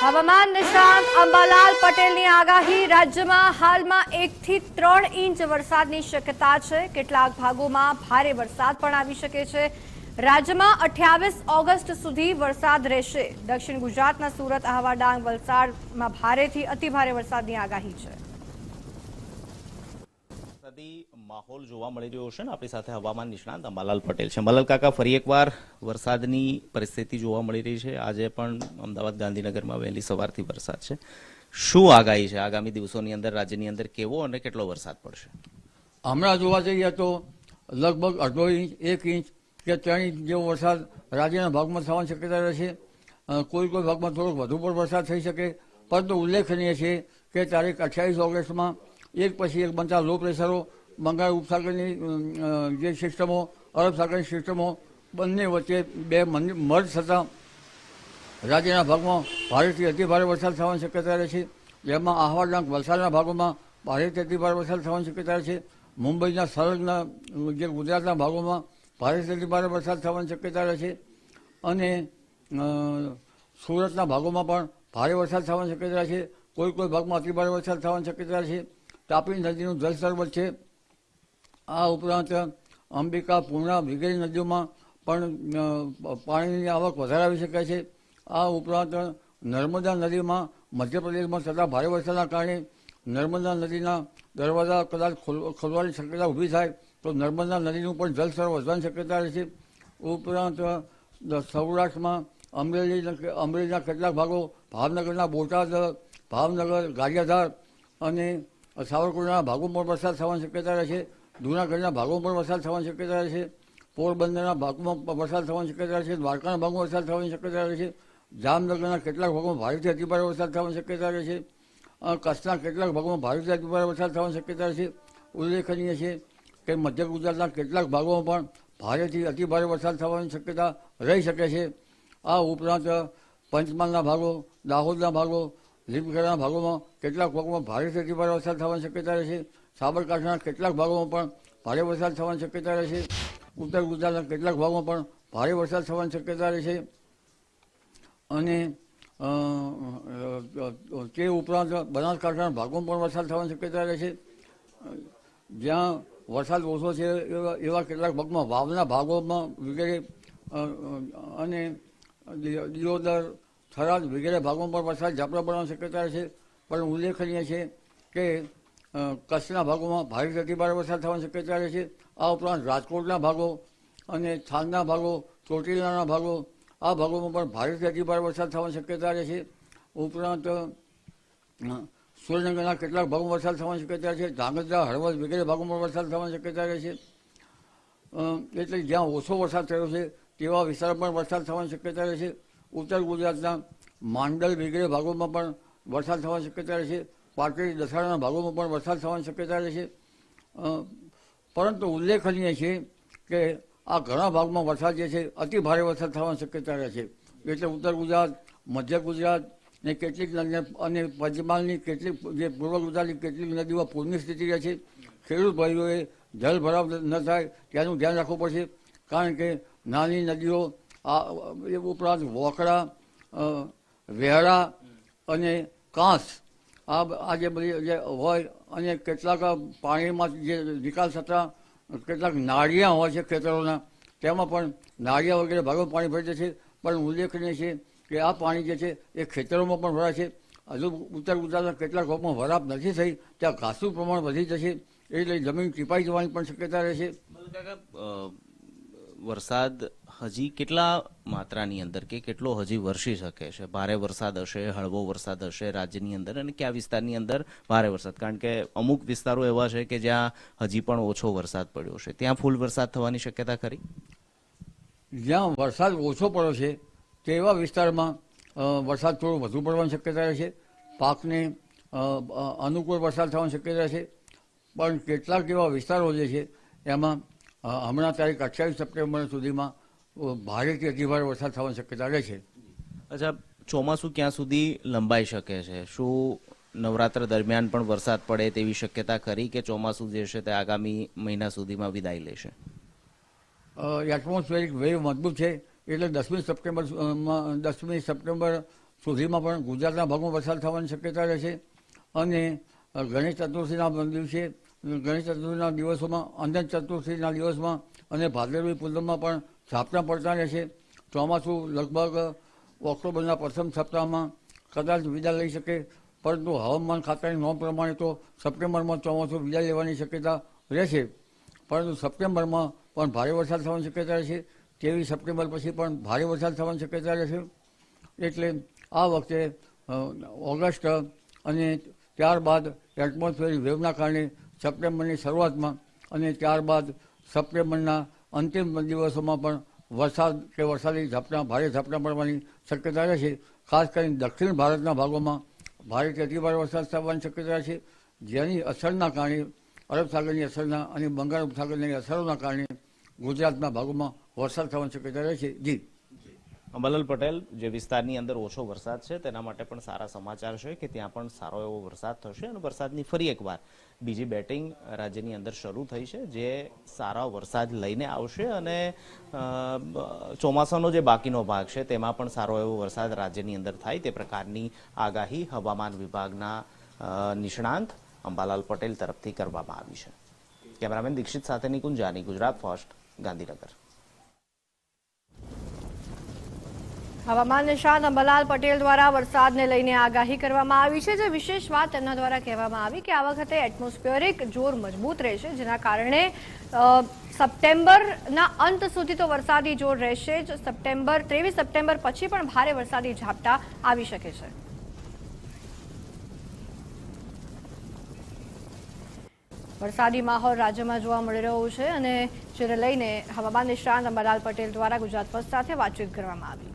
હવામાન નિષ્ણાંત અંબાલાલ પટેલની આગાહી રાજ્યમાં હાલમાં એકથી ત્રણ ઇંચ વરસાદની શક્યતા છે. કેટલાક ભાગોમાં ભારે વરસાદ પણ આવી શકે છે. રાજ્યમાં અઠ્યાવીસ ઓગસ્ટ સુધી વરસાદ રહેશે. દક્ષિણ ગુજરાતના સુરત, આહવા, ડાંગ, વલસાડમાં ભારેથી અતિભારે વરસાદની આગાહી છે વરસાદી માહોલ જોવા મળી રહ્યો છે ને આપણી સાથે હવામાન નિષ્ણાંત અંબાલાલ પટેલ છે. અંબાલાલ કાકા, ફરી એકવાર વરસાદની પરિસ્થિતિ જોવા મળી રહી છે. આજે પણ અમદાવાદ ગાંધીનગરમાં વહેલી સવારથી વરસાદ છે. શું આગાહી છે? આગામી દિવસોની અંદર, રાજ્યની અંદર કેવો અને કેટલો વરસાદ પડશે? હમણાં જોવા જઈએ તો લગભગ અડધો ઇંચ, એક ઇંચ કે ત્રણ ઇંચ જેવો વરસાદ રાજ્યના ભાગમાં થવાની શક્યતા રહેશે. કોઈ કોઈ ભાગમાં થોડોક વધુ પણ વરસાદ થઈ શકે. પરંતુ ઉલ્લેખનીય છે કે તારીખ અઠ્યાવીસ ઓગસ્ટમાં એક પછી એક બનતા લો પ્રેશરો બંગાળ ઉપસાગરની જે સિસ્ટમો, અરબ સાગરની સિસ્ટમો બંને વચ્ચે બે મર્જ થતાં રાજ્યના ભાગમાં ભારેથી અતિભારે વરસાદ થવાની શક્યતા રહે છે. જેમાં આહવા વલસાડના ભાગોમાં ભારેથી અતિભારે વરસાદ થવાની શક્યતા રહે છે. મુંબઈના સરહદના, જે ગુજરાતના ભાગોમાં ભારેથી અતિભારે વરસાદ થવાની શક્યતા રહે છે. અને સુરતના ભાગોમાં પણ ભારે વરસાદ થવાની શક્યતા રહે છે. કોઈ કોઈ ભાગમાં અતિભારે વરસાદ થવાની શક્યતા રહે છે. તાપી નદીનું જળસ્તર વધશે આ ઉપરાંત અંબિકા પૂર્ણા વગેરે નદીઓમાં પણ પાણીની આવક વધારે આવી શકે છે. આ ઉપરાંત નર્મદા નદીમાં મધ્યપ્રદેશમાં થતા ભારે વરસાદના કારણે નર્મદા નદીના દરવાજા કદાચ ખોલવાની શક્યતા ઊભી થાય તો નર્મદા નદીનું પણ જળસ્તર વધવાની શક્યતા રહેશે ઉપરાંત સૌરાષ્ટ્રમાં અમરેલી અમરેલીના કેટલાક ભાગો ભાવનગરના બોટાદ, ભાવનગર, ગારિયાધાર અને સાવરકુંડલાના ભાગોમાં પણ વરસાદ થવાની શક્યતા રહેશે જૂનાગઢના ભાગો પણ વરસાદ થવાની શક્યતા રહેશે પોરબંદરના ભાગમાં વરસાદ થવાની શક્યતા છે. દ્વારકાના ભાગમાં વરસાદ થવાની શક્યતા રહેશે જામનગરના કેટલાક ભાગોમાં ભારેથી અતિભારે વરસાદ થવાની શક્યતા રહેશે અ, કચ્છના કેટલાક ભાગોમાં ભારેથી અતિભારે વરસાદ થવાની શક્યતા રહેશે ઉલ્લેખનીય છે કે મધ્ય ગુજરાતના કેટલાક ભાગોમાં પણ ભારેથી અતિભારે વરસાદ થવાની શક્યતા રહી શકે છે. આ ઉપરાંત પંચમહાલના ભાગો દાહોદના ભાગો લીમખેડાના ભાગોમાં કેટલાક ભાગોમાં ભારેથી અતિભારે વરસાદ થવાની શક્યતા રહેશે સાબરકાંઠાના કેટલાક ભાગોમાં પણ ભારે વરસાદ થવાની શક્યતા રહેશે ઉત્તર ગુજરાતના કેટલાક ભાગોમાં પણ ભારે વરસાદ થવાની શક્યતા રહેશે અને તે ઉપરાંત બનાસકાંઠાના ભાગોમાં પણ વરસાદ થવાની શક્યતા રહેશે જ્યાં વરસાદ ઓછો છે એવા એવા કેટલાક ભાગમાં વાવના ભાગોમાં વગેરે અને દિયોદર, થરાદ વગેરે ભાગોમાં પણ વરસાદ ઝાપડા પડવાની શક્યતા રહેશે પણ ઉલ્લેખનીય છે કે કચ્છના ભાગોમાં ભારે અતિભારે વરસાદ થવાની શક્યતા રહે છે. આ ઉપરાંત રાજકોટના ભાગો અને થાનના ભાગો, ચોટીલાના ભાગો, આ ભાગોમાં પણ ભારેથી અતિભારે વરસાદ થવાની શક્યતા રહે છે. ઉપરાંત સુરેન્દ્રનગરના કેટલાક ભાગોમાં વરસાદ થવાની શક્યતા છે. ધાંગધ્રા, હળવદ વગેરે ભાગોમાં વરસાદ થવાની શક્યતા રહે છે. એટલે જ્યાં ઓછો વરસાદ થયો છે, તેવા વિસ્તારોમાં પણ વરસાદ થવાની શક્યતા રહે છે. ઉત્તર ગુજરાતના માંડલ વગેરે ભાગોમાં પણ વરસાદ થવાની શક્યતા રહેશે પાટડી દસાડાના ભાગોમાં પણ વરસાદ થવાની શક્યતા રહેશે પરંતુ ઉલ્લેખનીય છે કે આ ઘણા ભાગમાં વરસાદ જે છે અતિ ભારે વરસાદ થવાની શક્યતા રહે છે. એટલે ઉત્તર ગુજરાત મધ્ય ગુજરાત ને કેટલીક અને પંચમહાલની કેટલીક જે પૂર્વ ગુજરાતની કેટલીક નદીઓ પૂરની સ્થિતિ રહે છે. ખેડૂત ભાઈઓએ જળ ભરાવ ન થાય તેનું ધ્યાન રાખવું પડશે. કારણ કે નાની નદીઓ આ એ ઉપરાંત વોકડા અ, વેહડા અને કાંસ આ આ જે બધી જે હોય અને કેટલાક પાણીમાં જે નિકાલ થતા કેટલાક નાળિયા હોય છે ખેતરોના, તેમાં પણ નાળિયા વગેરે ભાગોમાં પાણી ભરી જશે પણ ઉલ્લેખનીય છે કે આ પાણી જે છે એ ખેતરોમાં પણ ભરાય છે. હજુ ઉત્તર ગુજરાતના કેટલાક ભાગમાં વરાપ નથી થઈ, ત્યાં ઘાસનું પ્રમાણ વધી જશે. એટલે જમીન ટીપાઈ જવાની પણ શક્યતા રહેશે વરસાદ હજી કેટલા માત્રાની અંદર કે કેટલો હજી વરસી શકે છે? ભારે વરસાદ હશે હળવો વરસાદ હશે રાજ્યની અંદર અને કયા વિસ્તારની અંદર ભારે વરસાદ? કારણ કે અમુક વિસ્તારો એવા છે કે જ્યાં હજી પણ ઓછો વરસાદ પડ્યો છે. ત્યાં ફૂલ વરસાદ થવાની શક્યતા ખરી? જ્યાં વરસાદ ઓછો પડ્યો છે તેવા વિસ્તારમાં વરસાદ થોડો વધુ પડવાની શક્યતા રહેશે પાકને અ, અ, અનુકૂળ વરસાદ થવાની શક્યતા છે. પણ કેટલાક એવા વિસ્તારો જે છે એમાં હમણાં તારીખ અઠ્યાવીસ સપ્ટેમ્બર સુધીમાં ભારેથી અતિભારે વરસાદ થવાની શક્યતા રહે છે. અચ્છા ચોમાસું ક્યાં સુધી લંબાઈ શકે છે? શું નવરાત્ર દરમિયાન પણ વરસાદ પડે તેવી શક્યતા ખરી કે ચોમાસું જે છે તે આગામી મહિના સુધીમાં વિદાય લેશે? એટમોસ્ફેરિક વેવ મજબૂત છે. એટલે દસમી સપ્ટેમ્બર દસમી સપ્ટેમ્બર સુધીમાં પણ ગુજરાતના ભાગમાં વરસાદ થવાની શક્યતા રહેશે અને ગણેશ ચતુર્થીના દિવસે ગણેશ ચતુર્થીના દિવસોમાં અનંત ચતુર્થીના દિવસમાં અને ભાદરવી પૂનમમાં પણ ઝાપટા પડતા રહેશે ચોમાસું લગભગ ઓક્ટોબરના પ્રથમ સપ્તાહમાં કદાચ વિદા લઈ શકે, પરંતુ હવામાન ખાતાની નોંધ પ્રમાણે તો સપ્ટેમ્બરમાં ચોમાસું વિદા લેવાની શક્યતા રહેશે. પરંતુ સપ્ટેમ્બરમાં પણ ભારે વરસાદ થવાની શક્યતા રહેશે. તેવી સપ્ટેમ્બર પછી પણ ભારે વરસાદ થવાની શક્યતા રહેશે. એટલે આ વખતે ઓગસ્ટ અને ત્યારબાદ એટમોસ્ફિયરિક વેવના કારણે સપ્ટેમ્બરની શરૂઆતમાં અને ત્યારબાદ સપ્ટેમ્બરના અંતિમ દિવસોમાં પણ વરસાદ કે વરસાદી ઝાપટા, ભારે ઝાપટા પડવાની શક્યતા રહેશે ખાસ કરીને દક્ષિણ ભારતના ભાગોમાં ભારેથી અતિભારે વરસાદ થવાની શક્યતા છે. જેની અસરના કારણે, અરબ સાગરની અસરના અને બંગાળ ઉપસાગરની અસરોના કારણે ગુજરાતના ભાગોમાં વરસાદ થવાની શક્યતા રહેશે જી. અંબાલાલ પટેલ, જે વિસ્તારની અંદર ઓછો વરસાદ છે, તેના માટે પણ સારા સમાચાર છે કે ત્યાં પણ સારો એવો વરસાદ થશે અને વરસાદની ફરી એકવાર બીજી બેટિંગ રાજ્યની અંદર શરૂ થઈ છે, જે સારા વરસાદ લઈને આવશે અને ચોમાસાનો જે બાકીનો ભાગ છે, તેમાં પણ સારો એવો વરસાદ રાજ્યની અંદર થાય તે પ્રકારની આગાહી હવામાન વિભાગના નિષ્ણાંત અંબાલાલ પટેલ તરફથી કરવામાં આવી છે. કેમેરામેન દીક્ષિત સાથે નિકુંજાની, ગુજરાત ફર્સ્ટ, ગાંધીનગર. હવામાન નિષ્ણાત અંબાલાલ પટેલ દ્વારા વરસાદને લઈને આગાહી કરવામાં આવી છે, જે વિશેષ વાત તેમના દ્વારા કહેવામાં આવી કે આ વખતે એટમોસ્ફિયરિક જોર મજબૂત રહેશે, જેના કારણે સપ્ટેમ્બરના અંત સુધી તો વરસાદી જોર રહેશે જ. સપ્ટેમ્બર, ત્રેવીસ સપ્ટેમ્બર પછી પણ ભારે વરસાદી ઝાપટા આવી શકે છે. વરસાદી માહોલ રાજ્યમાં જોવા મળી રહ્યો છે અને જેને લઈને હવામાન નિષ્ણાંત અંબાલાલ પટેલ દ્વારા ગુજરાત ફર્સ્ટ સાથે વાતચીત કરવામાં આવી.